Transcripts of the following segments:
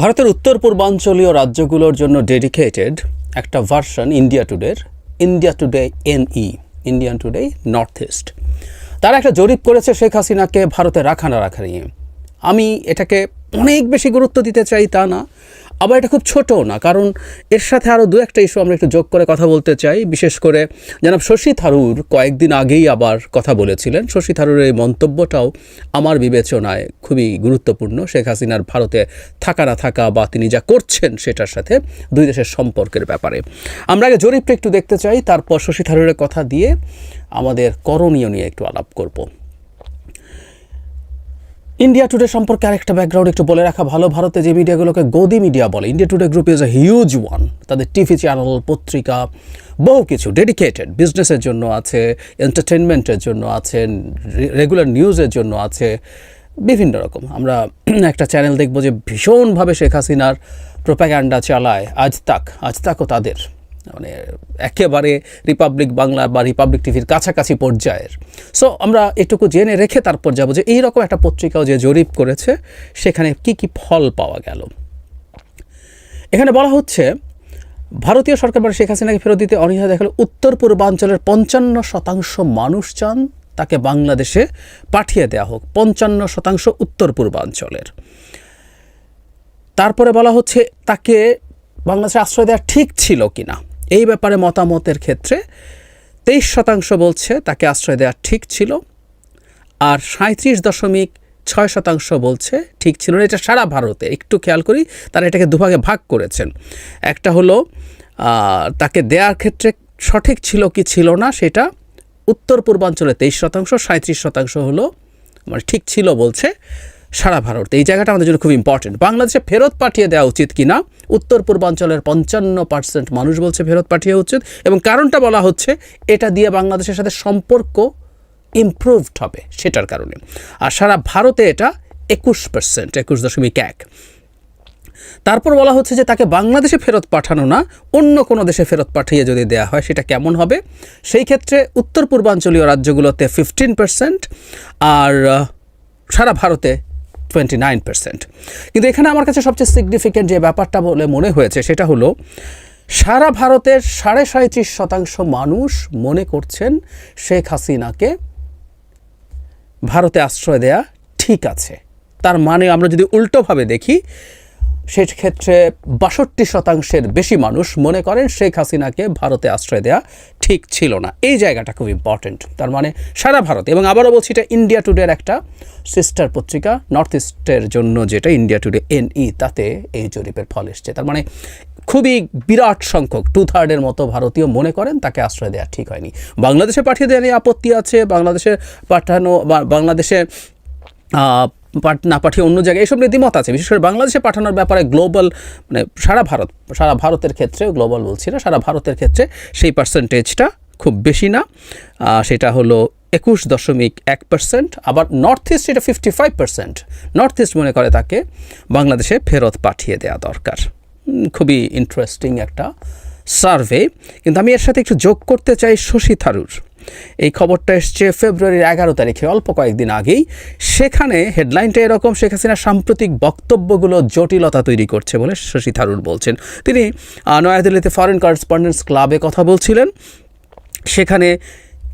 ভারতের উত্তর পূর্বাঞ্চলীয় রাজ্যগুলোর জন্য ডেডিকেটেড একটা version India টুডের India Today NE Indian Today North East তারা একটা জরিপ করেছে শেখ হাসিনাকে ভারতে রাখা না রাখা নিয়ে। আমি এটাকে অনেক বেশি গুরুত্ব দিতে চাই তা না। আবার এটা খুব ছোটও না, কারণ এর সাথে আরও দু একটা ইস্যু আমরা একটু যোগ করে কথা বলতে চাই। বিশেষ করে জনাব শশী থারুর কয়েকদিন আগেই আবার কথা বলেছিলেন। শশী থারুর এই মন্তব্যটাও আমার বিবেচনায় খুবই গুরুত্বপূর্ণ। শেখ হাসিনার ভারতে থাকা না থাকা বা তিনি যা করছেন সেটার সাথে দুই দেশের সম্পর্কের ব্যাপারে। আমরা আগে জরিপটা একটু দেখতে চাই, তারপর শশী থারুরের কথা দিয়ে আমাদের করণীয় নিয়ে একটু আলাপ করব। ইন্ডিয়া টুডে সম্পর্কে আরেকটা ব্যাকগ্রাউন্ড একটু বলে রাখা ভালো। ভারতে যে মিডিয়াগুলোকে গদি মিডিয়া বলে India Today group is a huge one তাদের টিভি চ্যানেল পত্রিকা, বহু কিছু ডেডিকেটেড বিজনেসের জন্য আছে এন্টারটেনমেন্টের জন্য আছে রেগুলার নিউজের জন্য আছে, বিভিন্ন রকম। আমরা একটা চ্যানেল দেখব যে ভীষণভাবে শেখ হাসিনার প্রোপাগ্যান্ডা চালায় আজ তাক। আজ তাকও তাদের। মানে একেবারে রিপাবলিক বাংলা বা রিপাবলিক টিভির কাছাকাছি পর্যায়ের। সো আমরা এটুকু জেনে রেখে তারপর যাব যে এইরকম একটা পত্রিকাও যে জরিপ করেছে, সেখানে কি কি ফল পাওয়া গেল। এখানে বলা হচ্ছে, ভারতীয় সরকার মানে শেখ হাসিনাকে ফেরত দিতে অনীহা দেখাল উত্তর পূর্বাঞ্চলের পঞ্চান্ন শতাংশ মানুষ চান তাকে বাংলাদেশে পাঠিয়ে দেওয়া হোক। পঞ্চান্ন শতাংশ উত্তর পূর্বাঞ্চলের। তারপরে বলা হচ্ছে, তাকে বাংলাদেশে আশ্রয় দেওয়া ঠিক ছিল কিনা? এই ব্যাপারে মতামতের ক্ষেত্রে তেইশ শতাংশ বলছে তাকে আশ্রয় দেওয়া ঠিক ছিল, আর সাঁত্রিশ দশমিক ছয় শতাংশ বলছে ঠিক ছিল না। এটা সারা ভারতে, একটু খেয়াল করি, তারা এটাকে দুভাগে ভাগ করেছেন। একটা হলো তাকে দেওয়ার ক্ষেত্রে সঠিক ছিল কি ছিল না সেটা উত্তর পূর্বাঞ্চলে তেইশ শতাংশ সাঁত্রিশ শতাংশ হলো মানে ঠিক ছিল বলছে। সারা ভারত। এই জায়গাটা আমাদের জন্য খুব ইম্পর্টেন্ট বাংলাদেশে ফেরত পাঠিয়ে দেওয়া উচিত কিনা? উত্তর পূর্বাঞ্চলের পঞ্চান্ন পার্সেন্ট মানুষ বলছে ফেরত পাঠিয়ে উচিত এবং কারণটা বলা হচ্ছে, এটা দিয়ে বাংলাদেশের সাথে সম্পর্ক ইমপ্রুভড হবে সেটার কারণে। আর সারা ভারতে এটা একুশ পার্সেন্ট একুশ দশমিক এক। তারপর বলা হচ্ছে যে তাকে বাংলাদেশে ফেরত পাঠানো না, অন্য কোনো দেশে ফেরত পাঠিয়ে যদি দেওয়া হয় সেটা কেমন হবে? সেই ক্ষেত্রে উত্তর পূর্বাঞ্চলীয় রাজ্যগুলোতে ফিফটিন পার্সেন্ট আর সারা ভারতে টোয়েন্টি নাইন পার্সেন্ট কিন্তু এখানে আমার কাছে সবচেয়ে সিগনিফিক্যান্ট যে ব্যাপারটা বলে মনে হয়েছে সেটা হলো, সারা ভারতের সাড়ে সাঁত্রিশ শতাংশ মানুষ মনে করছেন শেখ হাসিনাকে ভারতে আশ্রয় দেয়া ঠিক আছে। তার মানে আমরা যদি উল্টোভাবে দেখি সেক্ষেত্রে বাষট্টি শতাংশের বেশি মানুষ মনে করেন শেখ হাসিনাকে ভারতে আশ্রয় দেওয়া ঠিক ছিল না। এই জায়গাটা খুব ইম্পর্টেন্ট তার মানে সারা ভারতে। এবং আবারও বলছি, এটা ইন্ডিয়া টুডের একটা সিস্টার পত্রিকা নর্থ ইস্টের জন্য যেটা ইন্ডিয়া টুডে এনই তাতে এই জরিপের ফল এসছে। তার মানে খুবই বিরাট সংখ্যক টু থার্ডের মতো ভারতীয় মনে করেন তাকে আশ্রয় দেওয়া ঠিক হয়নি। বাংলাদেশে পাঠিয়ে দেওয়া নিয়ে আপত্তি আছে, বাংলাদেশে পাঠানো বা বাংলাদেশে না পাঠিয়ে অন্য জায়গায়, এসব নিয়ে দ্বিমত আছে। বিশেষ করে বাংলাদেশে পাঠানোর ব্যাপারে গ্লোবাল মানে সারা ভারত, সারা ভারতের ক্ষেত্রে গ্লোবাল বলছি না, সারা ভারতের ক্ষেত্রে সেই পার্সেন্টেজটা খুব বেশি না। সেটা হলো একুশ দশমিক এক পার্সেন্ট আবার নর্থ ইস্ট এটা fifty five percent north east মনে করে তাকে বাংলাদেশে ফেরত পাঠিয়ে দেওয়া দরকার। খুবই ইন্টারেস্টিং একটা সার্ভে কিন্তু আমি এর সাথে একটু যোগ করতে চাই শশী থারুর। এই খবরটা এসছে ফেব্রুয়ারির এগারো তারিখে, অল্প কয়েকদিন আগেই। সেখানে হেডলাইনটা এরকম, শেখ হাসিনার সাম্প্রতিক বক্তব্যগুলো জটিলতা তৈরি করছে বলে শশী থারুর বলছেন। তিনি নয়াদিল্লিতে ফরেন করেসপন্ডেন্স ক্লাবে কথা বলছিলেন। সেখানে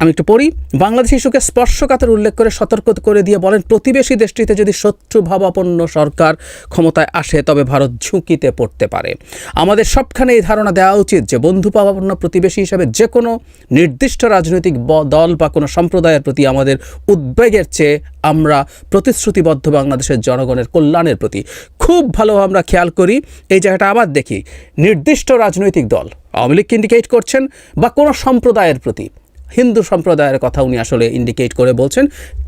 আমি একটু পড়ি। বাংলাদেশ ইস্যুকে স্পর্শকাতর উল্লেখ করে সতর্ক করে দিয়ে বলেন, প্রতিবেশী দেশটিতে যদি শত্রু ভাবাপন্ন সরকার ক্ষমতায় আসে, তবে ভারত ঝুঁকিতে পড়তে পারে। আমাদের সবখানে এই ধারণা দেওয়া উচিত যে, বন্ধু ভাবাপন্ন প্রতিবেশী হিসাবে যে কোনো নির্দিষ্ট রাজনৈতিক দল বা কোনো সম্প্রদায়ের প্রতি আমাদের উদ্বেগের চেয়ে আমরা প্রতিশ্রুতিবদ্ধ বাংলাদেশের জনগণের কল্যাণের প্রতি। খুব ভালো আমরা খেয়াল করি, এই জায়গাটা আবার দেখি। নির্দিষ্ট রাজনৈতিক দল আওয়ামী লীগকে ইন্ডিকেট করছেন বা কোনো সম্প্রদায়ের প্রতি। হিন্দু সম্প্রদায়ের কথা উনি আসলে ইন্ডিকেট করে বলছেন।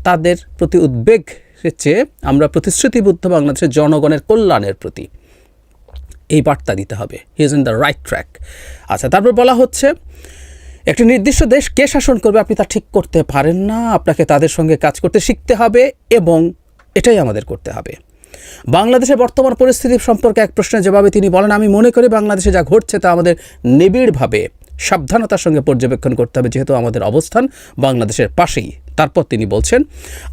তাদের প্রতি উদ্বেগ চেয়ে আমরা প্রতিশ্রুতিবদ্ধ বাংলাদেশের জনগণের কল্যাণের প্রতি। এই বার্তা দিতে হবে। He is in the right track আচ্ছা তারপর বলা হচ্ছে, একটি নির্দিষ্ট দেশ কে শাসন করবে আপনি তা ঠিক করতে পারেন না। আপনাকে তাদের সঙ্গে কাজ করতে শিখতে হবে এবং এটাই আমাদের করতে হবে। বাংলাদেশের বর্তমান পরিস্থিতি সম্পর্কে এক প্রশ্নের জবাবে তিনি বলেন, আমি মনে করি বাংলাদেশে যা ঘটছে তা আমাদের নিবিড়ভাবে সাবধানতার সঙ্গে পর্যবেক্ষণ করতে হবে, যেহেতু আমাদের অবস্থান বাংলাদেশের পাশেই। তারপর তিনি বলছেন,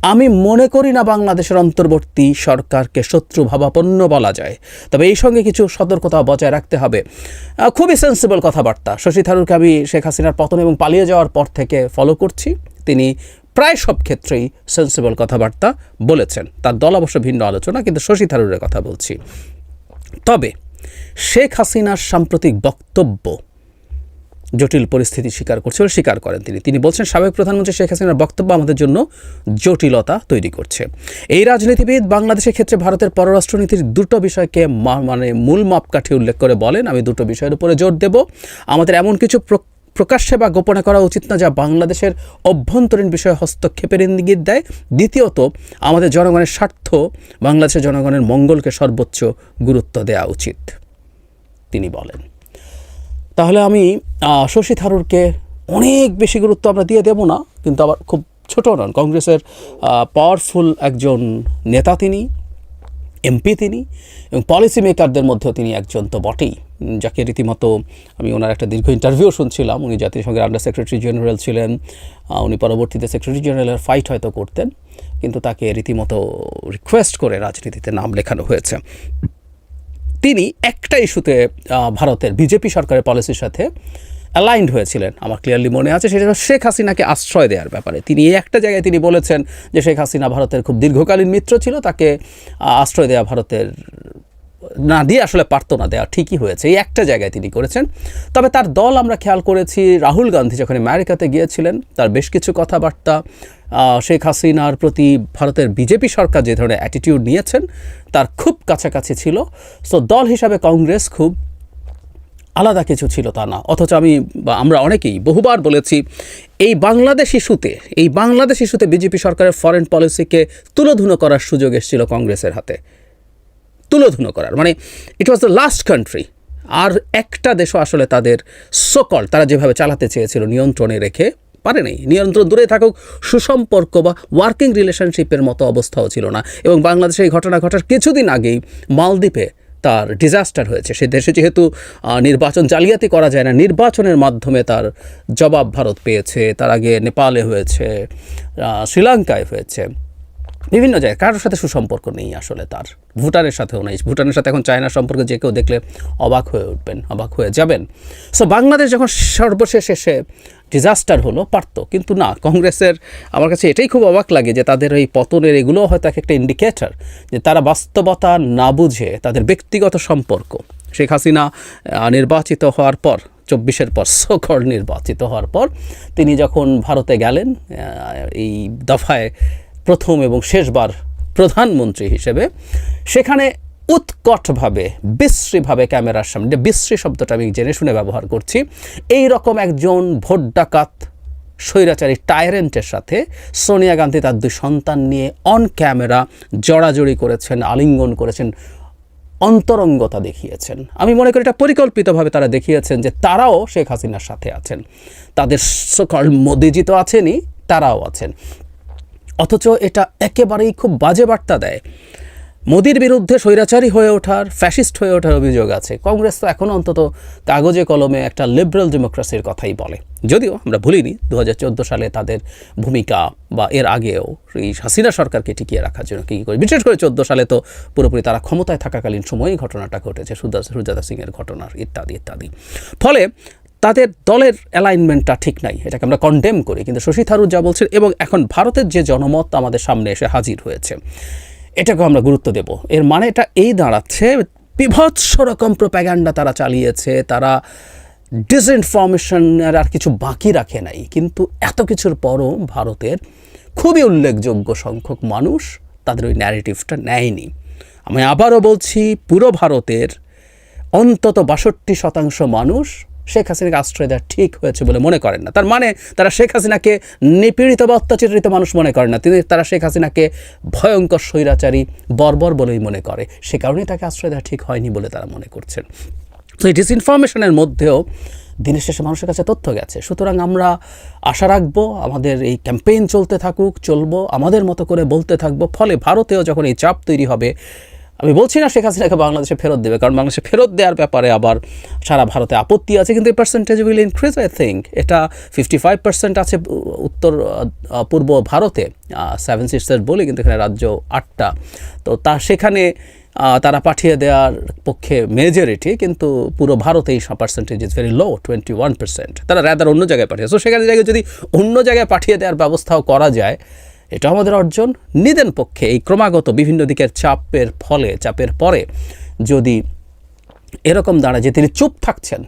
আমি মনে করি না বাংলাদেশের অন্তর্বর্তী সরকারকে শত্রু ভাবাপন্ন বলা যায়। তবে এই সঙ্গে কিছু সতর্কতা বজায় রাখতে হবে। খুবই সেন্সিবল কথাবার্তা। শশী থারুরকে আমি শেখ হাসিনার পতন এবং পালিয়ে যাওয়ার পর থেকে ফলো করছি। তিনি প্রায় সব ক্ষেত্রেই সেন্সিবল কথাবার্তা বলেছেন। তার দল অবশ্য ভিন্ন আলোচনা, কিন্তু শশী থারুরের কথা বলছি। তবে শেখ হাসিনার সাম্প্রতিক বক্তব্য জটিল পরিস্থিতি স্বীকার করছে বলে স্বীকার করেন তিনি। তিনি বলছেন, সাবেক প্রধানমন্ত্রী শেখ হাসিনার বক্তব্য আমাদের জন্য জটিলতা তৈরি করছে। এই রাজনীতিবিদ বাংলাদেশের ক্ষেত্রে ভারতের পররাষ্ট্রনীতির দুটো বিষয়কে মানে মূল মাপকাঠি উল্লেখ করে বলেন। আমি দুটো বিষয়ের উপরে জোর দেব। আমাদের এমন কিছু প্র- প্রকাশ্যে বা গোপনে করা উচিত না যা বাংলাদেশের অভ্যন্তরীণ বিষয়ে হস্তক্ষেপের ইঙ্গিত দেয়। দ্বিতীয়ত, আমাদের জনগণের স্বার্থ, বাংলাদেশের জনগণের মঙ্গলকে সর্বোচ্চ গুরুত্ব দেওয়া উচিত, তিনি বলেন। তাহলে আমি শশী থারুরকে অনেক বেশি গুরুত্ব আমরা দিয়ে দেব না, কিন্তু আবার খুব ছোট নন। কংগ্রেসের পাওয়ারফুল একজন নেতা তিনি, এমপি তিনি, এবং পলিসি মেকারদের মধ্যেও তিনি একজন তো বটেই। যাকে রীতিমতো আমি ওনার একটা দীর্ঘ ইন্টারভিউ শুনছিলাম, উনি জাতিসংঘের আন্ডার সেক্রেটারি জেনারেল ছিলেন উনি পরবর্তীতে সেক্রেটারি জেনারেলের ফাইট হয়তো করতেন, কিন্তু তাকে রীতিমতো রিকোয়েস্ট করে রাজনীতিতে নাম লেখানো হয়েছে। তিনি একটা ইস্যুতে ভারতের বিজেপি সরকারের পলিসির সাথে অ্যালাইন্ড হয়েছিলেন। আমার ক্লিয়ারলি মনে আছে সেটা শেখ হাসিনাকে আশ্রয় দেওয়ার ব্যাপারে। তিনি এই একটা জায়গায় তিনি বলেছেন যে শেখ হাসিনা ভারতের খুব দীর্ঘকালীন মিত্র ছিল, তাকে আশ্রয় দেওয়া ভারতের না দিয়ে আসলে পারতো না দেওয়া ঠিকই হয়েছে, এই একটা জায়গায় তিনি করেছেন। তবে তার দল আমরা খেয়াল করেছি, রাহুল গান্ধী যখন আমেরিকাতে গিয়েছিলেন, তার বেশ কিছু কথাবার্তা শেখ হাসিনার প্রতি ভারতের বিজেপি সরকার যে ধরনের অ্যাটিটিউড নিয়েছেন, তার খুব কাছাকাছি ছিল। সো দল হিসাবে কংগ্রেস খুব আলাদা কিছু ছিল তা না। অথচ আমি, বা আমরা অনেকেই বহুবার বলেছি, এই বাংলাদেশ ইস্যুতে, এই বাংলাদেশ ইস্যুতে বিজেপি সরকারের ফরেন পলিসিকে তুলোধুনো করার সুযোগ এসেছিল কংগ্রেসের হাতে। তুলোধুনো করার। মানে it was the last country আর একটা দেশও আসলে তাদের সকল তারা যেভাবে চালাতে চেয়েছিল নিয়ন্ত্রণে রেখে পারে নাই। নিয়ন্ত্রণ দূরে থাকুক, সুসম্পর্ক বা ওয়ার্কিং রিলেশনশিপের মতো অবস্থাও ছিল না। এবং বাংলাদেশে এই ঘটনা ঘটার কিছুদিন আগেই মালদ্বীপে তার ডিজাস্টার হয়েছে। সে দেশে যেহেতু নির্বাচন জালিয়াতি করা যায় না, নির্বাচনের মাধ্যমে তার জবাব ভারত পেয়েছে। তার আগে নেপালে হয়েছে শ্রীলঙ্কায় হয়েছে। বিভিন্ন জায়গায়। কারোর সাথে সুসম্পর্ক নেই আসলে তার। ভুটানের সাথেও নেই। ভুটানের সাথে এখন চায়নার সম্পর্ক যে কেউ দেখলে অবাক হয়ে উঠবেন, অবাক হয়ে যাবেন। সো বাংলাদেশ যখন সর্বশেষ এসে ডিজাস্টার হলো, পারতো। কিন্তু না, কংগ্রেসের আমার কাছে এটাই খুব অবাক লাগে যে তাদের এই পতনের এগুলো হয়তো এক একটা ইন্ডিকেটার যে তারা বাস্তবতা না বুঝে তাদের ব্যক্তিগত সম্পর্ক। শেখ হাসিনা নির্বাচিত হওয়ার পর, চব্বিশের পর সকল নির্বাচিত হওয়ার পর, তিনি যখন ভারতে গেলেন এই দফায় প্রথম এবং শেষবার প্রধানমন্ত্রী হিসেবে, সেখানে উৎকটভাবে, বিশ্রীভাবে ক্যামেরার সামনে, বিশ্রী শব্দটা আমি জেনে শুনে ব্যবহার করছি এই রকম একজন ভোট ডাকাত, স্বৈরাচারী টায়ারেন্টের সাথে সোনিয়া গান্ধী তার দুই সন্তান নিয়ে অন ক্যামেরা জড়াজড়ি করেছেন, আলিঙ্গন করেছেন, অন্তরঙ্গতা দেখিয়েছেন। আমি মনে করি এটা পরিকল্পিতভাবে তারা দেখিয়েছেন যে তারাও শেখ হাসিনার সাথে আছেন। তাদের সকল মোদিজি তো আছেনই, তারাও আছেন। অথচ এটা একেবারেই খুব বাজে বার্তা দেয়। মোদির বিরুদ্ধে স্বৈরাচারী হয়ে ওঠার, ফ্যাসিস্ট হয়ে ওঠার অভিযোগ আছে। কংগ্রেস তো এখন অন্তত কাগজে কলমে একটা লিবারেল ডেমোক্রেসির কথাই বলে। যদিও আমরা ভুলিনি দু হাজার চোদ্দ সালে তাদের ভূমিকা বা এর আগেও এই হাসিনা সরকারকে টিকিয়ে রাখার জন্য কী করে। বিশেষ করে চোদ্দ সালে তো পুরোপুরি তারা ক্ষমতায় থাকাকালীন সময়েই ঘটনাটা ঘটেছে, সুদা সুজাতা সিংয়ের ঘটনার ইত্যাদি ইত্যাদি। ফলে তাদের দলের অ্যালাইনমেন্টটা ঠিক নাই। এটাকে আমরা কন্ডেম করি। কিন্তু শশী থারুর যা বলছেন এবং এখন ভারতের যে জনমত আমাদের সামনে এসে হাজির হয়েছে এটাকে আমরা গুরুত্ব দেব। এর মানে এটা এই দাঁড়াচ্ছে, বিভৎস রকম প্রোপ্যাগান্ডা তারা চালিয়েছে, তারা ডিসইনফরমেশনের আর কিছু বাকি রাখে নাই। কিন্তু এত কিছুর পরও ভারতের খুবই উল্লেখযোগ্য সংখ্যক মানুষ তাদের ওই ন্যারেটিভটা নেয়নি। আমি আবারও বলছি, পুরো ভারতের অন্তত বাষট্টি শতাংশ মানুষ শেখ হাসিনাকে আশ্রয় দেওয়া ঠিক হয়েছে বলে মনে করেন না। তার মানে তারা শেখ হাসিনাকে নিপীড়িত বা অত্যাচারিত মানুষ মনে করেন না। তিনি তারা শেখ হাসিনাকে ভয়ঙ্কর স্বৈরাচারী, বর্বর বলেই মনে করে। সে কারণেই তাকে আশ্রয় দেওয়া ঠিক হয়নি বলে তারা মনে করছেন। তো এই ডিসইনফরমেশনের মধ্যেও দিনের শেষে মানুষের কাছে তথ্য গেছে। সুতরাং আমরা আশা রাখব আমাদের এই ক্যাম্পেইন চলতে থাকুক, চলবো, আমাদের মতো করে বলতে থাকব। ফলে ভারতেও যখন এই চাপ তৈরি হবে আমি বলছি না শেখ হাসিনাকে বাংলাদেশে ফেরত দেবে, কারণ বাংলাদেশে ফেরত দেওয়ার ব্যাপারে আবার সারা ভারতে আপত্তি আছে, কিন্তু এই percentage will increase I think এটা ফিফটি ফাইভ পার্সেন্ট আছে উত্তর পূর্ব ভারতে সেভেন সিস্টার বলি, কিন্তু এখানে রাজ্য আটটা। তো তা সেখানে তারা পাঠিয়ে দেওয়ার পক্ষে মেজরিটি কিন্তু পুরো ভারতে এই percentage is very low twenty one percent তারা রাদার অন্য জায়গায় পাঠিয়ে সো সেখানে জায়গায় যদি অন্য জায়গায় পাঠিয়ে দেওয়ার ব্যবস্থাও করা যায় এটা আমাদের অর্জন। নিদেন পক্ষে এই ক্রমাগত বিভিন্ন দিকের চাপের ফলে, চাপের পরে যদি এরকম দাঁড়ায় যে তিনি চুপ থাকছেন,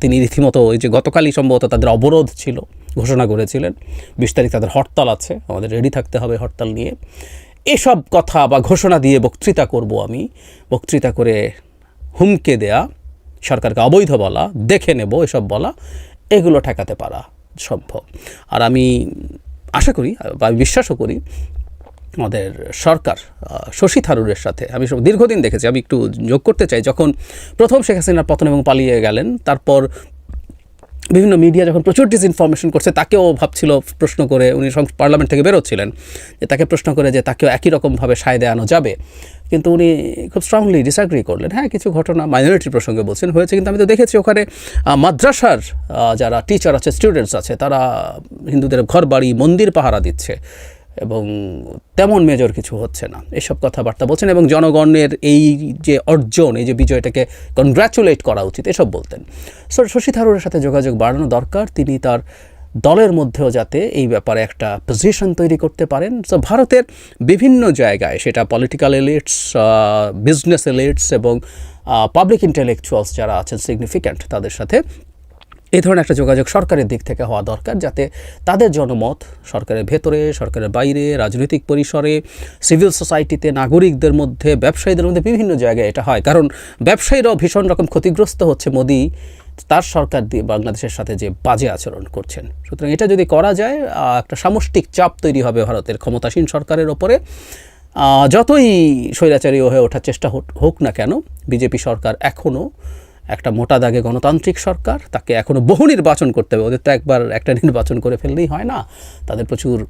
তিনি রীতিমতো ওই যে গতকালই সম্ভবত তাদের অবরোধ ছিল, ঘোষণা করেছিলেন, বিশ তারিখ তাদের হরতাল আছে, আমাদের রেডি থাকতে হবে হরতাল নিয়ে। এসব কথা বা ঘোষণা দিয়ে বক্তৃতা করব আমি। বক্তৃতা করে হুমকে দেয়া, সরকারকে অবৈধ বলা, দেখে নেব এসব বলা, এগুলো ঠেকাতে পারা সম্ভব। আর আমি আশা করি, বা বিশ্বাসও করি, আমাদের সরকার শশী থারুরের সাথে, আমি সব দীর্ঘদিন দেখেছি, আমি একটু যোগ করতে চাই, যখন প্রথম শেখ হাসিনার পতন এবং পালিয়ে গেলেন, তারপর বিভিন্ন মিডিয়া যখন প্রচুর ডিসইনফরমেশন করছে, তাকেও ভাবছিল প্রশ্ন করে, উনি পার্লামেন্ট থেকে বেরোচ্ছিলেন, যে তাকে প্রশ্ন করে যে তাকেও একই রকমভাবে সায় দেওয়ানো যাবে। কিন্তু উনি খুব স্ট্রংলি ডিসঅ্যাগ্রি করলেন। হ্যাঁ কিছু ঘটনা মাইনরিটি প্রসঙ্গে বলছেন, হয়েছে কিন্তু আমি তো দেখেছি ওখানে মাদ্রাসার যারা টিচার আছে স্টুডেন্টস আছে, তারা হিন্দুদের ঘর বাড়ি মন্দির পাহারা দিচ্ছে। এবং তেমন মেজর কিছু হচ্ছে না। এসব কথাবার্তা বলছেন এবং জনগণের এই যে অর্জন, এই যে বিজয়টাকে কনগ্র্যাচুলেট করা উচিত, এসব বলতেন। সো, শশী থারুরের সাথে যোগাযোগ বাড়ানো দরকার। তিনি তার দলের মধ্যেও যাতে এই ব্যাপারে একটা পজিশন তৈরি করতে পারেন। সো, ভারতের বিভিন্ন জায়গায় সেটা পলিটিক্যাল এলিটস বিজনেস এলিটস এবং পাবলিক ইন্টেলেকচুয়ালস যারা আছেন সিগনিফিক্যান্ট তাদের সাথে এই ধরনের একটা যোগাযোগ সরকারের দিক থেকে হওয়া দরকার যাতে তাদের জনমত সরকারের ভেতরে, সরকারের বাইরে, রাজনৈতিক পরিসরে, সিভিল সোসাইটিতে নাগরিকদের মধ্যে, ব্যবসায়ীদের মধ্যে বিভিন্ন জায়গায় এটা হয়। কারণ ব্যবসায়ীরাও ভীষণ রকম ক্ষতিগ্রস্ত হচ্ছে মোদি। তার সরকার দিয়ে বাংলাদেশের সাথে যে বাজে আচরণ করছেন। সুতরাং এটা যদি করা যায় একটা সামষ্টিক চাপ তৈরি হবে ভারতের ক্ষমতাসীন সরকারের ওপরে। যতই স্বৈরাচারী হয়ে ওঠার চেষ্টা হোক- হোক না কেন, বিজেপি সরকার এখনও একটা মোটা দাগে গণতান্ত্রিক সরকার, তাকে এখনও বহু নির্বাচন করতে হবে। ওদের তো একবার একটা নির্বাচন করে ফেললেই হয় না। তাদের প্রচুর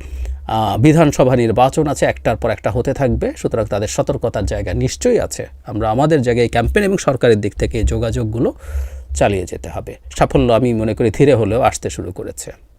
বিধানসভা নির্বাচন আছে, একটার পর একটা হতে থাকবে। সুতরাং তাদের সতর্কতার জায়গা নিশ্চয়ই আছে। আমরা আমাদের জায়গায় ক্যাম্পেন এবং সরকারের দিক থেকে যোগাযোগগুলো চালিয়ে যেতে হবে। সাফল্য আমি মনে করি ধীরে হলেও আসতে শুরু করেছে।